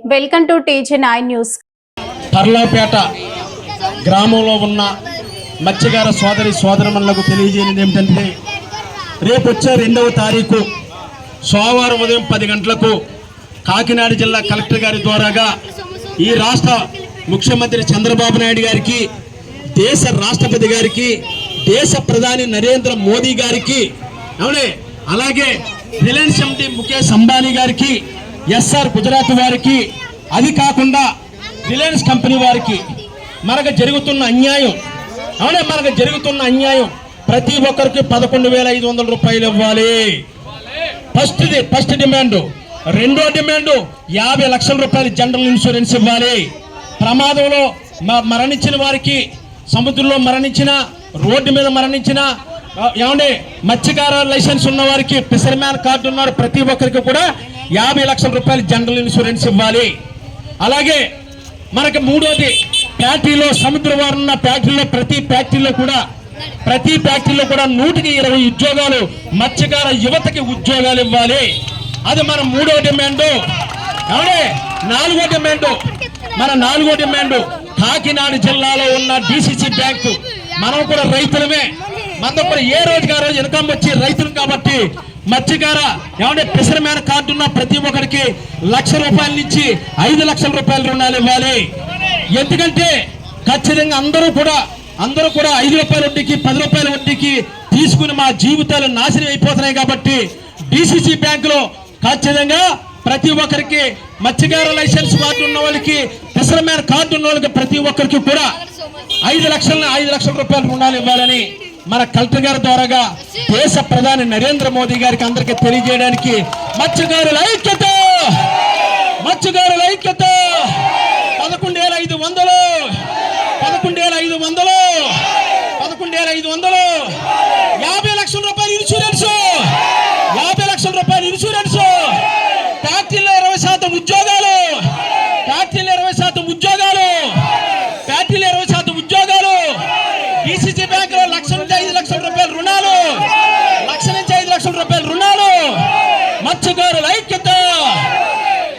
Welcome to TG nine news. Tarlapeta గ్రామంలో ఉన్న మత్స్యకార సోదరి సోదరమణులకు తెలియజేయడం ఏమిటంటే రేపు వచ్చే రెండవ తారీఖు సోమవారం ఉదయం పది గంటలకు కాకినాడ జిల్లా కలెక్టర్ గారి ద్వారాగా ఈ రాష్ట్ర ముఖ్యమంత్రి చంద్రబాబు నాయుడు గారికి దేశ రాష్ట్రపతి గారికి దేశ ప్రధాని నరేంద్ర మోదీ గారికి అవునే అలాగే రిలయన్స్ ఎండి ముఖేష్ అంబానీ గారికి ఎస్ఆర్ గుజరాత్ వారికి అది కాకుండా రిలయన్స్ కంపెనీ వారికి మనకు జరుగుతున్న అన్యాయం అవునే మనకు జరుగుతున్న అన్యాయం ప్రతి ఒక్కరికి పదకొండు వేల ఐదు వందల రూపాయలు ఇవ్వాలి. ఫస్ట్ది ఫస్ట్ డిమాండ్ రెండో డిమాండ్ యాభై లక్షల రూపాయలు జనరల్ ఇన్సూరెన్స్ ఇవ్వాలి. ప్రమాదంలో మరణించిన వారికి సముద్రంలో మరణించిన రోడ్డు మీద మరణించిన ఆ, ఏమండి మత్స్యకార లైసెన్స్ ఉన్న వారికి ఫిషర్మ్యాన్ కార్డు ఉన్నారు ప్రతి ఒక్కరికి కూడా యాభై లక్షల రూపాయలు జనరల్ ఇన్సూరెన్స్ ఇవ్వాలి. అలాగే మనకి మూడోది ఫ్యాక్టరీలో సముద్ర వారు ఉన్న ఫ్యాక్టరీలో ప్రతి ఫ్యాక్టరీలో కూడా ప్రతి ఫ్యాక్టరీలో కూడా నూటికి ఇరవై ఉద్యోగాలు మత్స్యకార యువతకి ఉద్యోగాలు ఇవ్వాలి. అది మన మూడో డిమాండ్. అవునే నాలుగో డిమాండ్. మన నాలుగో డిమాండ్. కాకినాడ జిల్లాలో ఉన్న డిసిసి బ్యాంకు. మనం కూడా రైతులమే. మనతో కూడా ఏ రోజుకి ఆ రోజు ఇన్కమ్ వచ్చి రైతులు కాబట్టి మత్స్యకార ఏమంటే ఫిషర్మ్యాన్ కార్డు ఉన్న ప్రతి ఒక్కరికి లక్ష రూపాయల నుంచి ఐదు లక్షల రూపాయల రుణాలు ఇవ్వాలి. ఎందుకంటే ఖచ్చితంగా అందరూ కూడా అందరూ కూడా ఐదు రూపాయల వడ్డీకి పది రూపాయల వడ్డీకి తీసుకుని మా జీవితాలు నాశనం అయిపోతున్నాయి కాబట్టి డిసిసి బ్యాంకులో ఖచ్చితంగా ప్రతి ఒక్కరికి మత్స్యకార లైసెన్స్ కార్డు ఉన్న వాళ్ళకి ఫిషర్మ్యాన్ కార్డు ఉన్న వాళ్ళకి ప్రతి ఒక్కరికి కూడా ఐదు లక్షల ఐదు లక్షల రూపాయలు రుణాలు ఇవ్వాలని మన కలెక్టర్ గారి ద్వారాగా దేశ ప్రధాని నరేంద్ర మోదీ గారికి అందరికీ తెలియజేయడానికి మత్స్యకారుల ఐక్యత! మత్స్యకారుల ఐక్యత! పదకొండు వేల ఐదు పదకొండు వేల ఐదు వందలు mucho